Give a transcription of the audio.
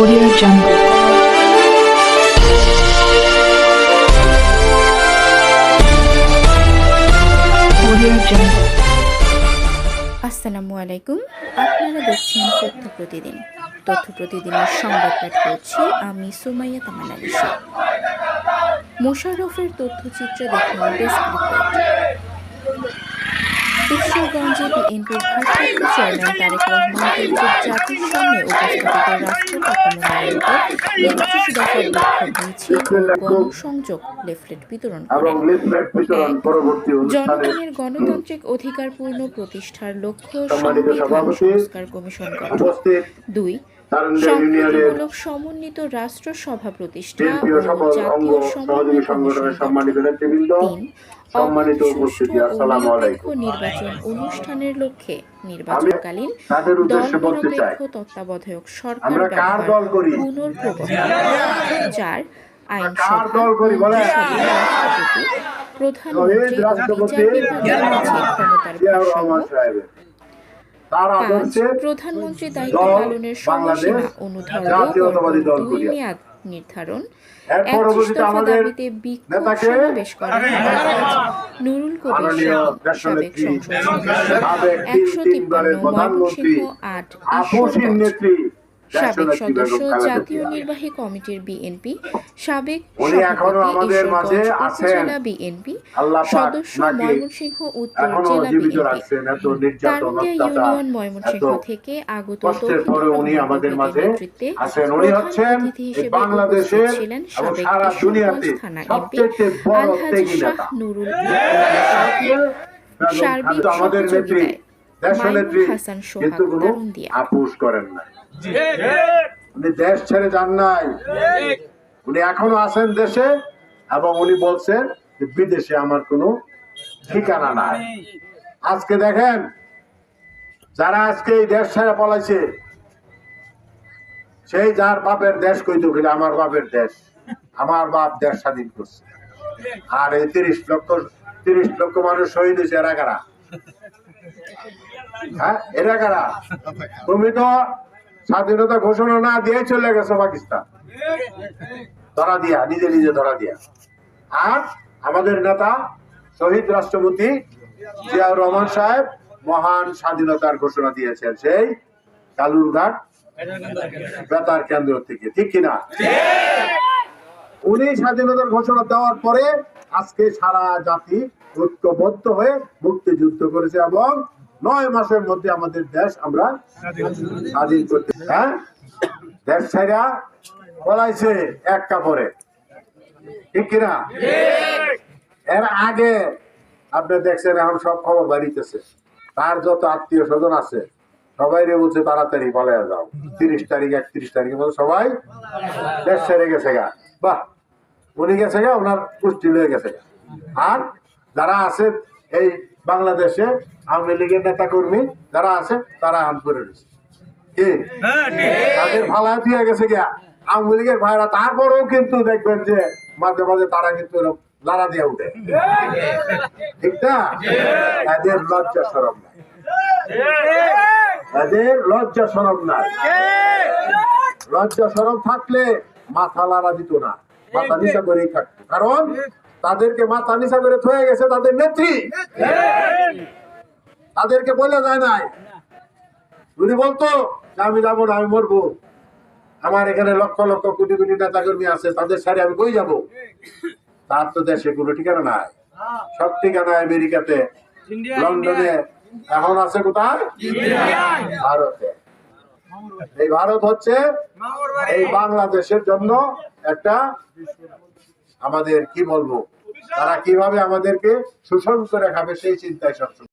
Audio Jungle. আসসালামু আলাইকুম। আপনারা দেখছেন তথ্য প্রতিদিন। তথ্য প্রতিদিনের সংবাদ পাঠ করছি আমি সুমাইয়া তামান্না নিশা। মোশাররফের তথ্যচিত্র দেখুন ডেস্ক ঈশ্বরগঞ্জে বিএনপির ভারপ্রাপ্ত চেয়ারম্যান তারেক রহমানকে জাতির সামনে উপস্থাপিত রাষ্ট্র কাঠামো মেরামতের একত্রিশ দফা বিক্ষোভ মিছিল ও গণসংযোগ লিফলেট বিতরণ এবং করেন লিফলেট বিতরণ পরবর্তী অনুষ্ঠানে জনগণের গণতান্ত্রিক অধিকারপূর্ণ প্রতিষ্ঠার লক্ষ্য সংবিধান সংস্কার কমিশন গঠন। দুই সম্প্রীতিমূলক সমন্বিত রাষ্ট্রসভা প্রতিষ্ঠা ও জাতীয় সমন্বয় কমিশন সম্মানিত নেতৃবৃন্দ সম্মানিত উপস্থিতি আসসালামু আলাইকুম। নির্বাচন অনুষ্ঠানের লক্ষ্যে নির্বাচনকালীন তাদের দল বলতে চাই তত্ত্বাবধায়ক সরকার ব্যবহার? পুনর্প্রবর্তন আইনসভা শহীদ প্রধানমন্ত্রী ক্ষমতার ভারসাম্য পাঁচ প্রধানমন্ত্রী দায়িত্ব পালনের বাংলাদেশ সময়সীমা দুই মেয়াদ নির্ধারণ। এর একত্রিশ পরবর্তীতে দফা আমাদের দাবিতে বিক্ষোভ সমাবেশ করেন নুরুল কবির সাবেক সংসদ সদস্য একশো তিপ্পান্ন ময়মনসিংহ আট নেত্রী সাবেক সদস্য জাতীয় নির্বাহী কমিটির বিএনপি সাবেক সভাপতি ঈশ্বরগঞ্জ আছেন। বিএনপি সদস্য ময়মনসিংহ উত্তর জেলা বিএনপি তারুণ্যা ইউনিয়ন ময়মনসিংহ থেকে আগত নেতৃত্বে প্রধান অতিথি হিসেবে উপস্থিত ছিলেন সাবেক থানা এমপি আলহাজ শাহ নুরুল সার্বিক আমাদের নেত্রী সহযোগিতায় কিন্তু কোনো আপোষ করেন না উনি দেশ ছেড়ে যান নাই। উনি এখনও আছেন দেশে এবং উনি বলছেন বিদেশে আমার কোনো ঠিকানা নাই। আজকে দেখেন, যারা আজকে এই দেশ ছেড়ে পলাইছে, সেই যার বাপের দেশ কইতো কিনা আমার বাপের দেশ, আমার বাপ দেশ স্বাধীন করছে। আর এই তিরিশ লক্ষ তিরিশ লক্ষ মানুষ শহীদ হয়েছে, এরা কারা? হ্যাঁ এরা কারা? তুমি তো স্বাধীনতা ঘোষণা না দিয়ে চলে গেছো পাকিস্তান। ধরা দিয়া, নিজে নিজে ধরা দিয়া। আর আমাদের নেতা শহীদ রাষ্ট্রপতি জিয়াউর রহমান সাহেব মহান স্বাধীনতার ঘোষণা দিয়েছেন সেই কালুরঘাট বেতার কেন্দ্র থেকে, ঠিক কিনা? উনি স্বাধীনতার ঘোষণা দেওয়ার পরে আজকে সারা জাতি ঐক্যবদ্ধ হয়ে মুক্তিযুদ্ধ করেছে এবং নয় মাসের মধ্যে আমাদের দেশ আমরা স্বাধীন করতে হ্যাঁ? দেশ ছাইরা পলাইছে এক কাপড়ে। ঠিক কিনা? এর আগে আপনি দেখছেন এখন সব খবর বাড়িতেছে। তার যত আত্মীয় স্বজন আছে সবাই রে বলছে তাড়াতাড়ি পালিয়ে যাও। তিরিশ তারিখ একত্রিশ তারিখের মধ্যে সবাই দেশ ছেড়ে গেছে গা। বাহ! উনি গেছে গা ওনার পুষ্টি হয়ে গেছে গা। আর যারা আছে এই বাংলাদেশে আওয়ামী লীগের নেতা কর্মী যারা আছে তারা আন করে রয়েছে কি? তাদের ভালা দিয়ে গেছে গিয়া। আওয়ামী লীগের ভাইরা তারপরেও কিন্তু দেখবেন যে মাঝে মাঝে তারা কিন্তু লাড়া দিয়ে উঠে। ঠিক না? এদের লজ্জা সরম নাই। এদের লজ্জা সরম নাই। লজ্জা সরম থাকলে মাথা লাড়া দিত না। মাথা নিচা করেই থাকতো। কারণ তাদেরকে মাথা নিচা করে থয়ে গেছে তাদের নেত্রী। তাদেরকে বলে যায় নাই। উনি বলতো আমি যাব না আমি মরবো। আমার এখানে লক্ষ লক্ষ কোটি কোটি নেতা কর্মী আছে তাদের সাথে আমি কই যাব? তার তো দেশে কোনো ঠিকানা নাই। সব ঠিকানা আমেরিকাতে লন্ডনে। এখন আছে কোথায়? ভারতে। এই ভারত হচ্ছে এই বাংলাদেশের জন্য একটা আমাদের কি বলব? তারা কীভাবে আমাদেরকে শোষণ করে খাবে সেই চিন্তায় সবসময়।